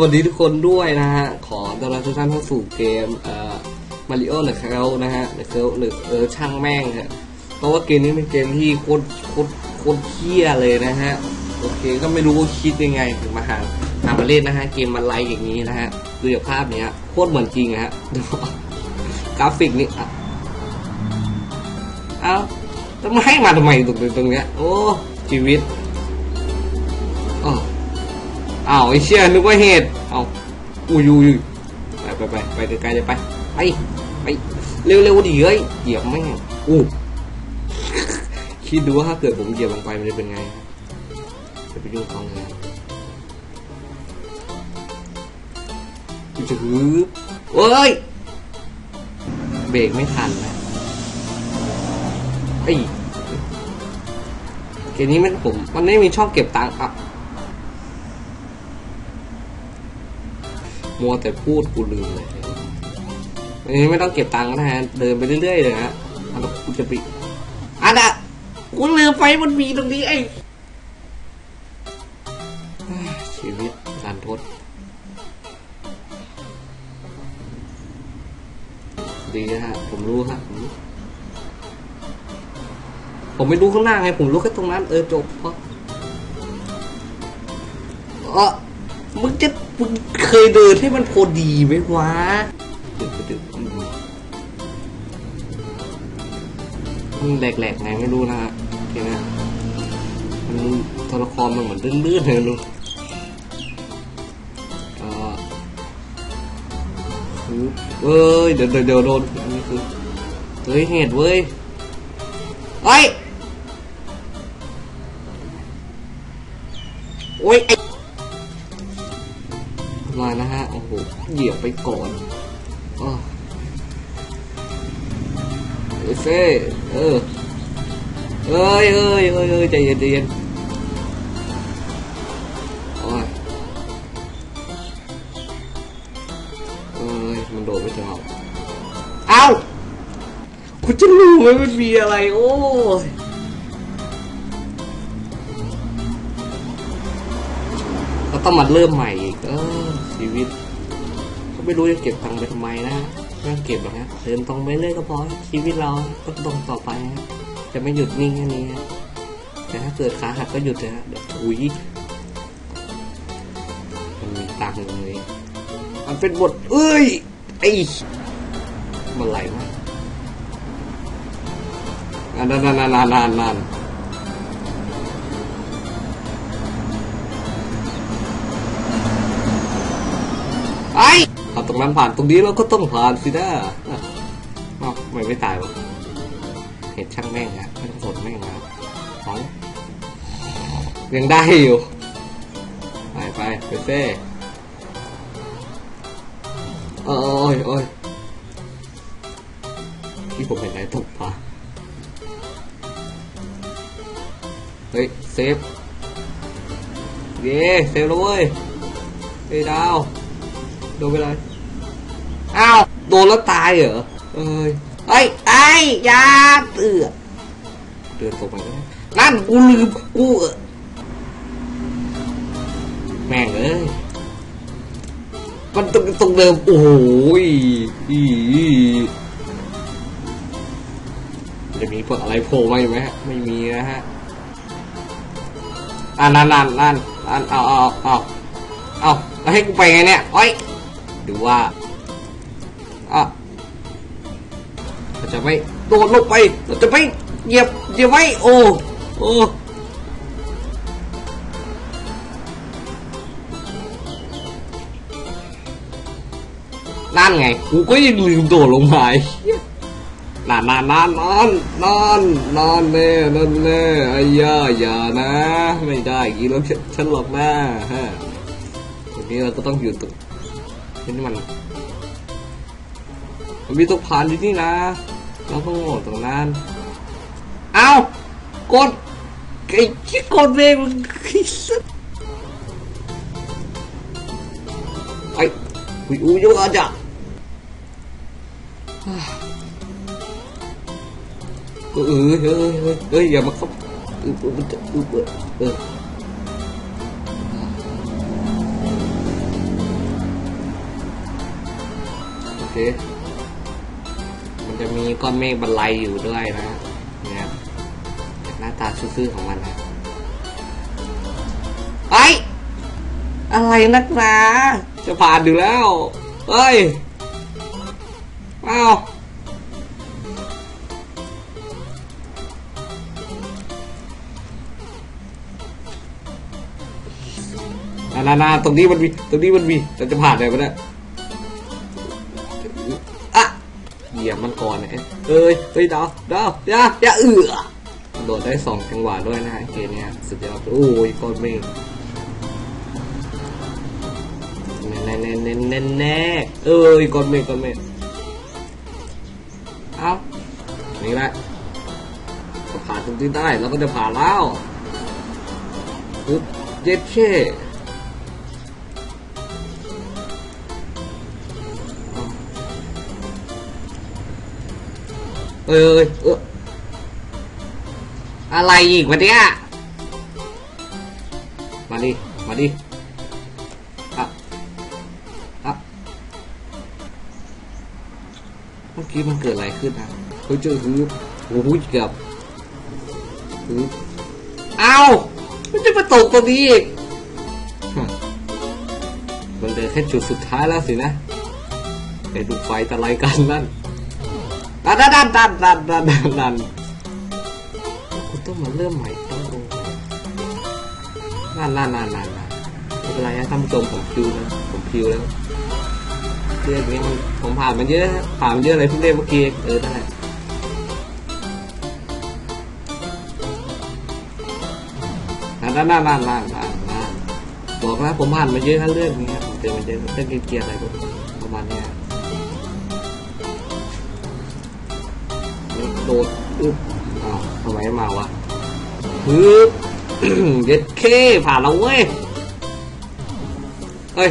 วัสดีทุกคนด้วยนะฮะ ขอต้อนรับทุกท่านเข้าสู่เกมเอ่อมาริโอหรือเขานะฮะหรือเขาหรือเออช่างแม่งฮะเพราะว่าเกมนี้เป็นเกมที่โคตรโคตรโคตรเที่ยเลยนะฮะ โอเคก็ไม่รู้ว่าคิดยังไงถึงมาหาหามาเล่นนะฮะ เกมมันไลอย่างนี้นะฮะดูจากภาพเนี้ยโคตรเหมือนจริงฮะกราฟิกนี่เอ้าจะมาให้มาทำไมตรงตรงเนี้ยโอ้ชีวิต อ้าวไอ้เชี่ยนึกว่าเหตุเอาอุ้ยอุ้ยไปไปไปไปไกลๆเลยไปไปไปเร็วๆดิเฮ้ยเหยียบแม่อู้คิดดูว่าถ้าเกิดผมเหยียบลงไปมันจะเป็นไงจะไปยุ่งเขาเลยจะฮึบเอ้ยเบรกไม่ทันนะไอ้เกมนี้มันผมมันไม่มีช่องเก็บตังค์อะ มัวแต่พูดกูลืมเลยอันนี้ไม่ต้องเก็บตังค์นะฮะ เดินไปเรื่อยๆเลยฮะแล้วกูจะไปอันน่ะกูลืมไฟมันมีตรงนี้ไอ้ชีวิตรันทดดีนะฮะ ผมรู้ฮะผมผมไม่รู้ข้างหน้าไง ผมรู้แค่ตรงนั้น เออจบเพราะเออ มึงจะมึงเคยเดินให้มันพอดีไหมวะดึกดึกอืมมันแหลกๆไงไม่รู้นะฮะโอเคนะมันตัวละครมันเหมือนลื่นๆเลยลูกเออคือเว้ยเดี๋ยวเดี๋ยวโดนอันนี้คือเฮ้ยเหตุเว้ยเฮ้โอ้ยไอ มานะฮะ โอ้โห เหยียบไปก่อนอ้อเอเซ่เออ เอ้ยเอ้ยเอ้ยเอ้ยใจเย็นใจเย็นโอ้ยเอ้ย มันโดดไม่ถึงหรอเอ้าคุณจะรู้ไหมมันมีอะไร โอ้ยก็ต้องมาเริ่มใหม่อีกเออ ชีวิต ก็ไม่รู้จะเก็บตังค์ไปทำไมนะไม่เก็บหรอกนะเดินตรงไปเรื่อยก็พอชีวิตเราก็ตรงต่อไปนะจะไม่หยุดนิ่งแค่นี้นะแต่ถ้าเกิดขาหักก็หยุดเลยนะเดี๋ยวถุยมันมีตังค์เลยมันเป็นบทเอ้ยไอ้มันไหลมากนานนานนานนานนานนาน ผ่านตรงนั้นผ่านตรงนี้เราก็ต้องผ่านสินะอ้าไม่ไม่ตายวะเห็นช่างแม่งนะไม่ต้องสนแม่งนะสองยังได้อยู่ ไปไปไปเซ่โอ้ยโอ้ยที่ผมเห็นไหนตกปลาเฮ้ย เซฟ เย้ เซฟแล้วเว้ย เฮ้ยดาว โดนไปเลย อ้าวโดนแล้วตายเหรอเอ้ยเอ้ยไอ้ยยาเตือเตือนตกไปนั่นกูลืมกูเออแม่งเอ้ยมันตรงตรงเดิมโอ้โหยอีจะมีพวกอะไรโผล่มาอยู่ไหมฮะไม่มีนะฮะอ่านั่นนั่นนั่นนั่นเอาเอาเอาเอาให้กูไปไงเนี่ยโอ้ยดูว่า อะเราจะไม่โดดลงไปเราจะไม่เหยียบเหยียบไว้โอ้โอ้นั่นไงกูก็ยังลืมโดดลงไอ้เหี้ยนานนานนานนอนนอนนอนแน่นอนแน่ไอ้ย่าอย่านะ ไม่ได้อย่างนี้แล้วฉันหลอกหน้าฮะทีนี้เราก็ต้องอยู่ตรงนี่มัน มันมีตัวผ่านอยู่นี่นะเราต้องโง่ตรงนั้นเอากดไอ้ที่กดเองมันไอ้สัสไอ้อุ้ยอุ้ยเยอะจ้ะเออเออเออเออเอออย่ามาเข้าเออเออเออเออเคมัน จะมีก้อนเมฆบรรลัยอยู่ด้วยนะเนี่ยครับหน้าตาซื่อๆของมันนะไออะไรนักหนาจะผ่านอยู่แล้วเฮ้ยอ้าวนานาๆตรงนี้มันมี ตรงนี้มันมีเราจะผ่านได้ไหมเนี่ย เหยียบมันก่อนเนี่ยเอ้ยเฮ้ยดาวดาวอย่าอย่าเอือโดดได้สองจังหวะด้วยนะฮะเกมเนี้ยสุดยอดโอ้ยก้อนเมฆแน่แน่แน่แน่แน่เอ้ยก้อนเมฆก้อนเมฆเอานี่แหละก็ผ่านตรงที่ได้แล้วก็จะผ่านแล้วปึ๊บเย็ดเช่ เอ้ยเอออะไรอีกวะเนี่ย มาดิ มาดิอะอะเมื่อกี้มันเกิดอะไรขึ้นนะเฮ้ยเจอฮือโอ้โหเกือบฮือเอ้ามันจะมาตกตรงนี้อีกมันเหลือแค่จุดสุดท้ายแล้วสินะไปดูไฟตะไลกันนั่น ดันดันดันดันดันดันคุณต้องมาเริ่มใหม่ต้องลงนั่นนั่นน่นน่นไม่เป็นไรนะท่านผู้ชมผมคิวนะผมคิวแล้วเรื่องนี้ผมผ่านมันเยอะผ่านมัเยอะอะไรทุกเรื่องเมื่อกี้เออนั่นั่นนั่นนั่นนั่นนั่นบอกแล้วผมผ่านมาเยอะทั้งเรื่องนี้ครับเจอมาเยอะเรื่องเกียร์อะไรก็ อึ๊บอ้าวทำไมไม่มาวะฮึบเย็ดเคผ่านแล้วเว้ย เฮ้ย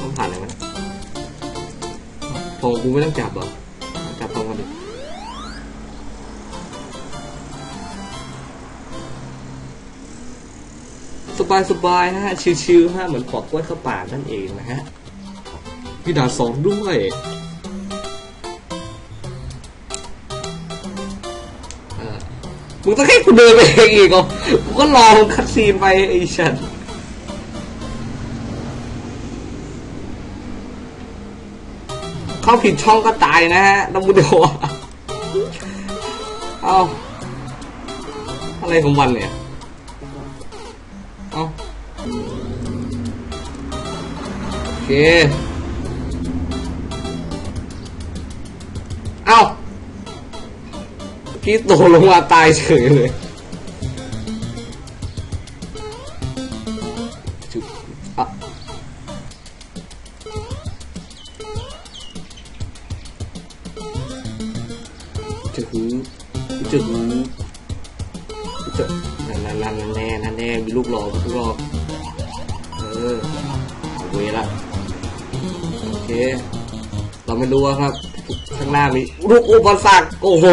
ต้องผ่านอะไรวะโงกูไม่ต้องจับเหรอจับตรงกันดิสบายสบายๆฮะ ชิวๆฮะ เหมือนปอกกล้วยเข้าป่ากนั่นเองนะฮะ พี่ดาสองด้วย มึงต้องให้กูเดินไปเองอีกเหรอกูก็รองคัดซีนไปไอ้ฉันเข้าผิดช่องก็ตายนะฮะน้ำมูเดียวอเอาอะไรของวันเนี่ยเอาโอเคเอา พี่โตลงมาตายเฉยเลยจุบอะจะหือจะหือจะนั่นนั่นนั่นแน่นั่นแน่มีลูกหลอกลูกหลอกเออเอาเวละโอเค เราไม่รู้ครับข้างหน้ามีลูกอุปสรรคโอ้โห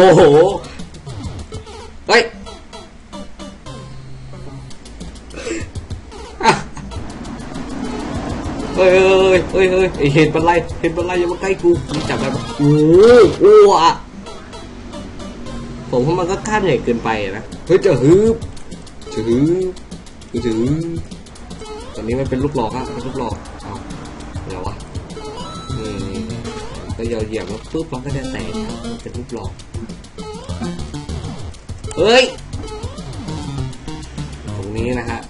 เฮ้ยเฮ้ยเฮ้ยเฮ้ยเห็นบันไลเห็นบันไลอย่ามาใกล้กูมึงจับได้ปะโอ้โหอ้วอะผมว่ามันก็ข้ามใหญ่เกินไปนะเฮ้ยจะฮึบจะฮึบจะฮึบตอนนี้มันเป็นลูกหลอกอะเป็นลูกหลอกเอาเดี๋ยววะนี่นี่นี่ก็เหยาเหยียบแล้วปุ๊บมันก็จะแตกครับมันเป็นลูกหลอกเฮ้ยตรงนี้นะฮะ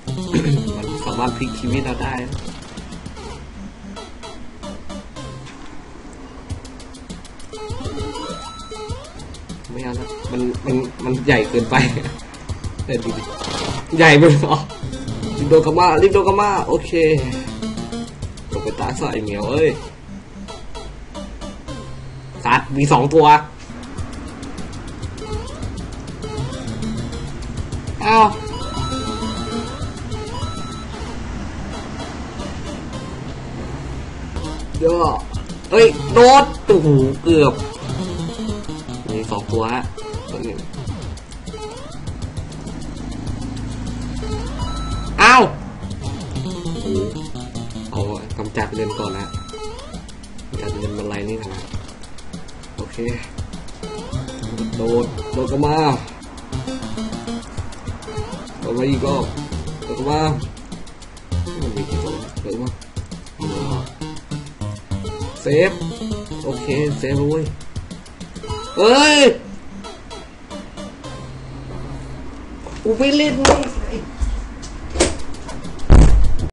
มันสามารถพลิกชีวิตเราได้ ไม่เอาแล้วมันมันมันใหญ่เกินไปเดี๋ยวดูดิใหญ่ไปหรอรีบโดกามารีบโดกามาโอเคตกไปตาใส่เหมียวเอ้ยสัตว์มีสองตัวอ้าวเดี๋ยวเอ้ยโดดโอ้โหเกือบ มีสองตัวฮะตัวหนึ่งอ้าวโอ้โหเอากำจัดเงินก่อนนะกันเป็นบันไลนี่นะโอเค โดด โดดกันมาโดดมาอีกรอบโดดกันมามันมีกี่ตัวโดดกันมาเซฟ โอเค เซฟเลย 喂，我被勒住。